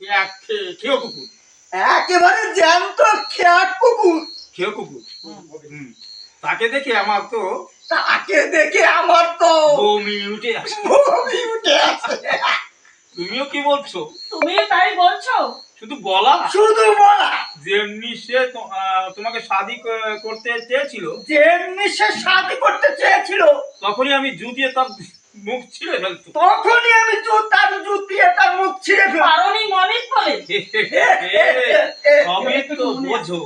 খেয়া কুকুর। একেবারে জ্যান্ত খেয়াট কুকুর। কুকুর। তাকে দেখে আমার তো তাকে দেখে আমার তো বমি উঠে আসে। বমি উঠে আসে। তুমিও কি বলছো? তুমি তাই বলছো? শুধু বলা? শুধু বলা। যেমনি সে তো- আহ, তোমাকে শাদি করতে চেয়েছিল। যেমনি সে শাদি করতে চেয়েছিল। তখনই আমি জু দিয়ে তার মুখ ছিঁড়ে ফেলতো। তখনই আমি তার জুত দিয়ে তার মুখ ছিঁড়ে ফেলতো পারনি মনিক বলে। সবই তো বোঝো।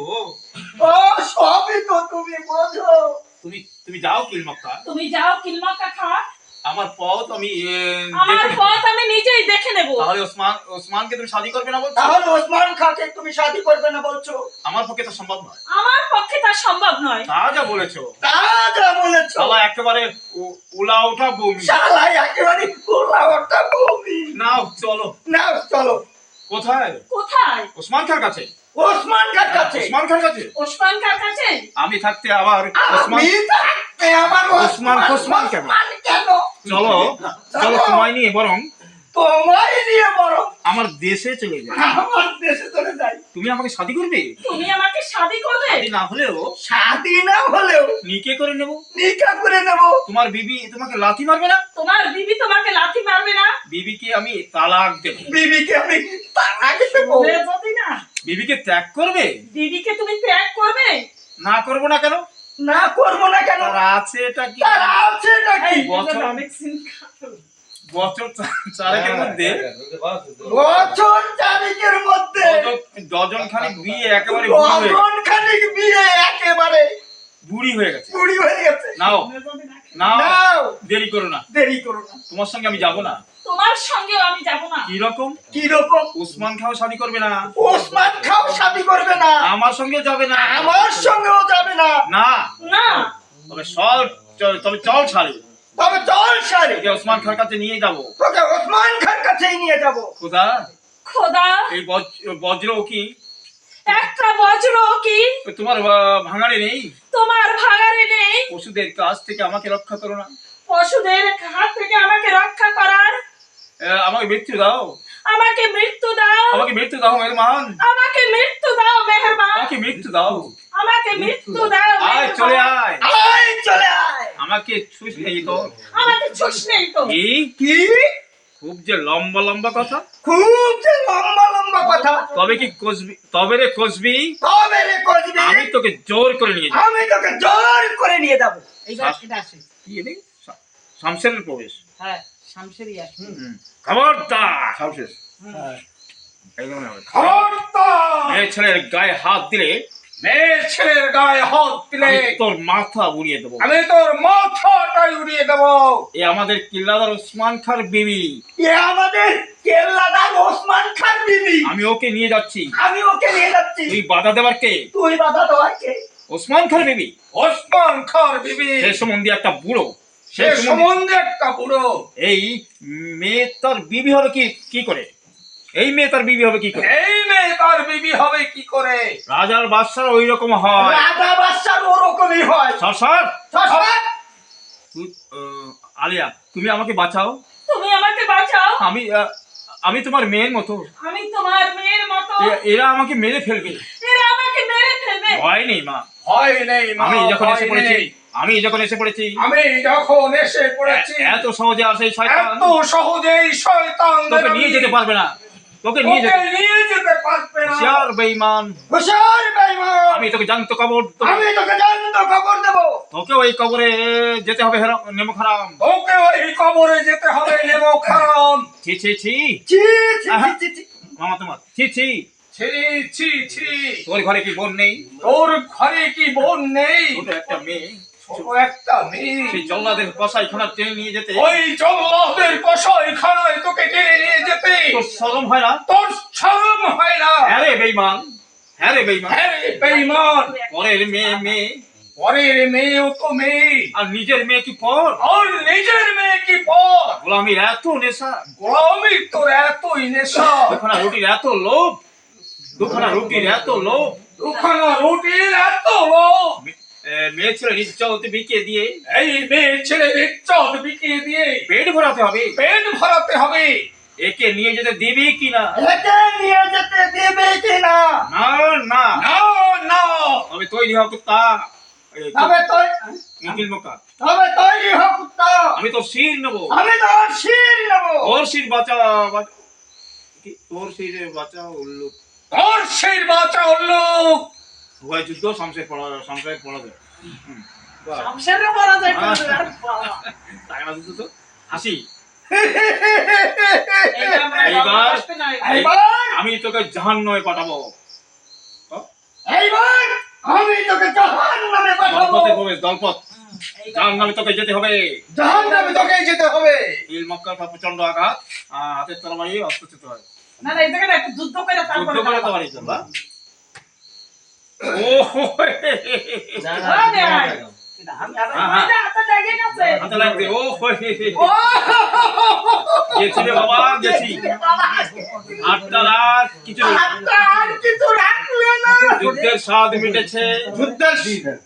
ও সবই তো তুমি বোঝো। তুমি তুমি যাও কিলমক্কা। তুমি যাও কিলমক্কা খা আমার পথ আমি আমার পথ আমি নিজেই দেখে নেব। তাহলে ওসমান ওসমানকে তুমি শাদি করবে না বলছো? তাহলে ওসমান খাকে তুমি শাদি করবে না বলছো? আমার পক্ষে তো সম্ভব নয়। আমার পক্ষে তা সম্ভব নয়। তা যা বলেছ। তা যা বলেছ। শালা একেবারে উ- উলা ওঠা বমি। শালাই একেবারে বমি। নাও চলো। না চলো। কোথায়? কোথায়? ওসমান খার কাছে। ওসমান খার কাছে। ওসমান খার কাছে। ওসমান কার কাছে? আমি থাকতে আবার ওসমান আমি থাকতে আমার ওসমান, ওসমান কেন? চলো চলো তোমায় নিয়ে বরং তোমায় নিয়ে বড় আমার দেশে চলে যাই। আমার দেশে চলে যাই। তুমি আমাকে শাদি করবে? তুমি আমাকে শাদি করবে? শাদি না হলেও? শাদি না হলেও? নিকে করে নেব? নিকা করে নেব? তোমার বিবি তোমাকে লাথি মারবে না? তোমার বিবি তোমাকে লাথি মারবে না? বিবিকে আমি তালাক দেব। বিবিকে আমি তালাক দেবো? বলে যদি না বিবিকে ত্যাগ করবে? দিদিকে তুমি ত্যাগ করবে? না করব না কেন? না করব না কেন? তার আছে এটা কি? তার আছে এটা কি বছর- অনেক সিন বছর চারেকের মধ্যে? বছর চারেকের মধ্যে। ডজন খানিক বিয়ে একেবারে ডজন হয়ে খানিক বিয়ে একেবারে বুড়ি হয়ে গেছে। বুড়ি হয়ে গেছে। নাও। নাও। দেরি করো না। দেরি করো না। তোমার সঙ্গে আমি যাব না। তোমার সঙ্গেও আমি যাব না। কি রকম কি রকম ওসমান খাও শাদি করবে না। ওসমান খাও শাদি করবে না। আমার সঙ্গেও যাবে না। আমার সঙ্গেও যাবে না। না। না। তবে সব তবে চল ছাড়ি। তবে চল ওকে ওসমান খার কাছে নিয়ে যাব। তোকে ওসমান খান কাছেই নিয়ে যাব। খোদা। খোদা। এই বজ্র কি? একটা বজ্র কি? তোমার ভাঙাড়ে নেই? তোমার ভাগারে নেই। পশুদের কাছ থেকে আমাকে রক্ষা করো না। পশুদের হাত থেকে আমাকে রক্ষা করার। আমাকে মৃত্যু দাও। আমাকে মৃত্যু দাও। আমাকে মৃত্যু দাও মেহরমান আমাকে মৃত্যু দাও মেহরবান। আমাকে মৃত্যু দাও। আমাকে মৃত্যু দাও আয় চলে আয়। আয় চলে আয়। আমাকে ছুঁস নেই তো। আমাকে ছুস নেই তো। কি কি? খুব যে লম্বা লম্বা কথা। খুব যে লম্বা লম্বা কথা। তবে কি কসবি তবে রে কসবি? তবে রে কসবি। আমি তোকে জোর করে নিয়ে যাব। আমি তোকে জোর করে নিয়ে যাব। এটা আসে। কি এনে শামশেরের প্রবেশ। হ্যাঁ শামশেরই হুম। খবরদার। হবে। মেয়ে ছেলের গায়ে হাত দিলে মেয়ে ছেলের গায়ে হাত দিলে তোর মাথা উড়িয়ে দেবো। আমি তোর মাথাটাই উড়িয়ে দেবো। এ আমাদের কিল্লাদার ওসমান খার বিবি। এ আমাদের কেল্লাদার ওসমান খান বিবি। আমি ওকে নিয়ে যাচ্ছি। আমি ওকে নিয়ে যাচ্ছি। তুই বাধা দেবার কে? তুই বাধা দেওয়ার কে? ওসমান খার বিবি। ওসমান খার বিবি। সে সম্বন্ধে একটা বুড়ো। সে সম্বন্ধে একটা বুড়ো। এই মেয়ে তার বিবি হবে কি কি করে? এই মেয়ে তার বিবি হবে কি করে? এই মেয়ে তার বিবি হবে কি করে? রাজার বাদশার ওই রকম হয়। রাজা বাদশার ওরকমই হয়। সর সর সব তুই- আহ, আলিয়া তুমি আমাকে বাঁচাও। তুমি আমাকে বাঁচাও। আমি আমি তোমার মেয়ের মতো। আমি তোমার মেয়ের মতো। এরা আমাকে মেরে ফেলবে। এরা আমাকে মেরে ফেলবে। ভয় নেই মা। ভয় নেই মা, আমি যখন এসে পড়েছি আমি যখন এসে পড়েছি আমি যখন এসে পড়েছি এত সহজে আসে এই শয়তান এত সহজেই শয়তান তোকে নিয়ে যেতে পারবে না। তোকে নিয়ে যেতে নিয়ে যেতে পারবে না। হুঁশিয়ার বেঈমান। বেঈমান। আমি তোকে জানতো কবর দেবো। আমি তোকে জানতো খবর দেব। তোকে ওই কবরে যেতে হবে হেরা- নেমো খারাম। ওকে ওই কবরে যেতে হবে নেমো খারাম। ছি ছি ছি। ছি ছি ছি, মামা তোমার। ছি ছি। ছি ছি ছি। তোর ঘরে কি বোন নেই? তোর ঘরে কি বোন নেই? একটা মেয়ে। একটা মেয়ে। সেই জল্লাদের কষাইখানায় টেনে নিয়ে যেতে। ওই জল্লাদের কষাইখানায় তোকে টেনে নিয়ে যেতে। তোর শরম হয় না? তোর শরম হয় না। হ্যাঁ রে বেঈমান হ্যাঁ রে বেঈমান হ্যাঁ রে বেঈমান পরের মেয়ে মেয়ে। পরের মেয়েও তো মেয়ে। আর নিজের মেয়ে কি পর? আর নিজের মেয়ে কি পর? গোলামির এত নেশা। গোলামির তোর এতই নেশা। দুখানা রুটির এত লোভ। দুখানা রুটির এত লোভ। দুখানা রুটির এত লোভ। মেয়ে ছেলে ইজ্জত বিকিয়ে দিয়ে এই মেয়ে ছেলের ইজ্জত বিকিয়ে দিয়ে পেট ভরাতে হবে। পেট ভরাতে হবে। একে নিয়ে যেতে দিবি কি না? একে নিয়ে যেতে দেবে কিনা না? না না। না আমি তৈরি হব তা। তবে তুই নিখিল মোকা। তবে তৈরি হ কুত্তা আমি তো শির নেব। আমি তো শির নেব। ওর শির বাঁচা বাঁচা- কি? তোর শিরে বাঁচা উল্লু তোর সেই বাঁচা হলো যুদ্ধ সংসার পড়া সংসার পড়াবে। শামশেরে যায় যুদ্ধ তো। হাসি। এইবার- এইবার আমি তোকে জাহান নয় পাঠাবো। এইবার আমি তোকে জাহান নামে পাঠাবো। দলপথে জাহান নামে তোকে যেতে হবে। জাহান নামে তোকে যেতে হবে। মক্কার পর প্রচণ্ড আঘাত হাতের তরবারি অস্ত্রচ্যুত হয়। না না এই জায়গাটা একটু যুদ্ধ করে যুদ্ধ করে যাব। তো যুদ্ধের স্বাদ মিটেছে যুদ্ধের হ্যাঁ,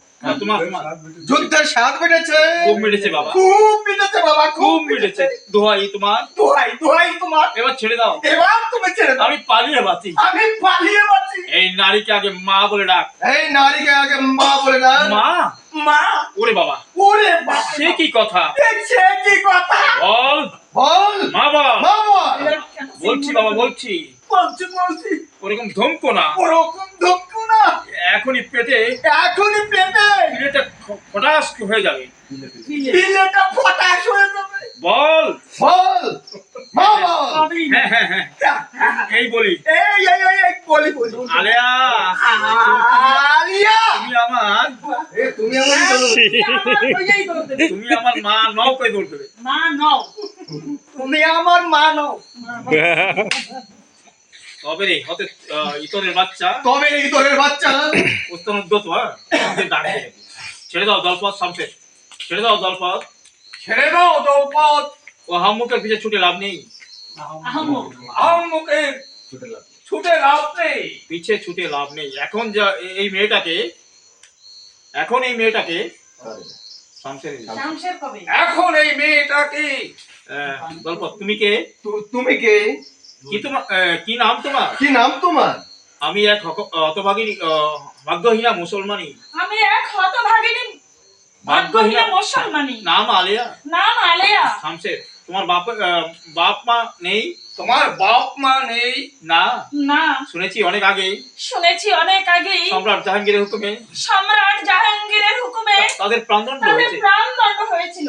যুদ্ধের স্বাদ মিটেছে। খুব মিটেছে বাবা। খুব মিটেছে বাবা খুব মিটেছে। দোহাই তোমার। দোহাই দোহাই তোমার। এবার ছেড়ে দাও। এবার তুমি ছেড়ে দাও। আমি পালিয়ে বাঁচি। আমি পালিয়ে বাঁচি। এই নারীকে আগে মা বলে ডাক। এই নারীকে আগে মা বলে না মা? মা? ওরে বাবা। ওরে বাবা। সে কি কথা? সে কি কথা? বল। বল। মা বাবা মা বল। বলছি বাবা বলছি। বলছি বলছি। ওরকম ধমকো না। ওরকম ধক্কু না এখনই পেটে এখনই পেটে পিলেটা হয়ে যাবে। বিলেটা হয়ে যাবে। বল। বল। হ্যাঁ হ্যাঁ হ্যাঁ। এই বলি। এই এই এই এই বলি বলি। আলেয়া। আলিয়া। তুমি আমার এ তুমি আমার তুমি আমার মা নও কই মা নও। তুমি আমার মা নও। তবে রে হতে ইতরের বাচ্চা। তবে এই তোরের বাচ্চা। উত্তর হ্যাঁ? ডাক। ছেড়ে দাও দলপথ সামসে ছেড়ে দাও দলপথ। ছেড়ে দাও দৌপদ ও হামুকের পিছে ছুটে লাভ নেই। ছুটে লাভ নেই। পিছে ছুটে লাভ নেই। এখন যা এই মেয়েটাকে এখন এই মেয়েটাকে এখন এই মেয়েটাকে। দলপথ তুমি কে? তুমি কে? কি তোমার আহ, কি নাম তোমার? কি নাম তোমার? আমি এক হতভাগিনী ভাগ্যহীনা মুসলমানি আমি এক হতভাগিনী ভাগ্যহীন মুসলমানি নাম আলিয়া। নাম আলেয়া। শামসের তোমার বাপ আহ, বাপ মা নেই? তোমার বাপ মা নেই। না। না। শুনেছি অনেক আগেই। শুনেছি অনেক আগেই। সম্রাট জাহাঙ্গীরের হুকুমে। সম্রাট হুকুমে তাদের প্রাণদণ্ড হয়েছে। প্রাণদণ্ড হয়েছিল।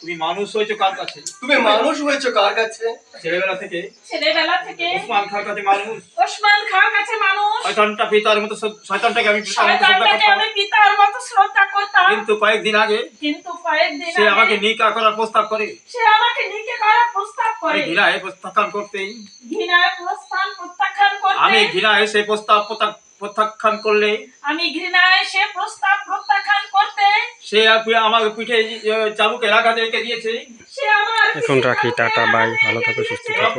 তুমি মানুষ হয়েছো কার কাছে? তুমি মানুষ হয়েছো কার কাছে? ছেলেবেলা থেকে? ছেলেবেলা থেকে। ওসমান খার কাছে মানুষ। ওসমান খান কাছে মানুষ। শয়তানটা পিতার মতো শয়তানটাকে আমি পিতার মতো শ্রদ্ধা করতাম। আমি পিতার মতো শ্রদ্ধা করতাম। কিন্তু কয়েকদিন আগে কিন্তু কয়েকদিন সে আমাকে নিকা করার প্রস্তাব করে। সে আমাকে নিকে করার প্রস্তাব করে। ঘৃণায় প্রত্যাখ্যান করতেই। ঘৃণায় প্রস্থান প্রত্যাখ্যান করতে। আমি ঘৃণায় সেই প্রস্তাব প্রত্যাখ্যান করলে আমি ঘৃণায় সে প্রস্তাব সে আমার পিঠে চাবুকে রাখা দিয়েছে। সে এখন রাখি টাটা বাই ভালো থাকো সুস্থ থাকো।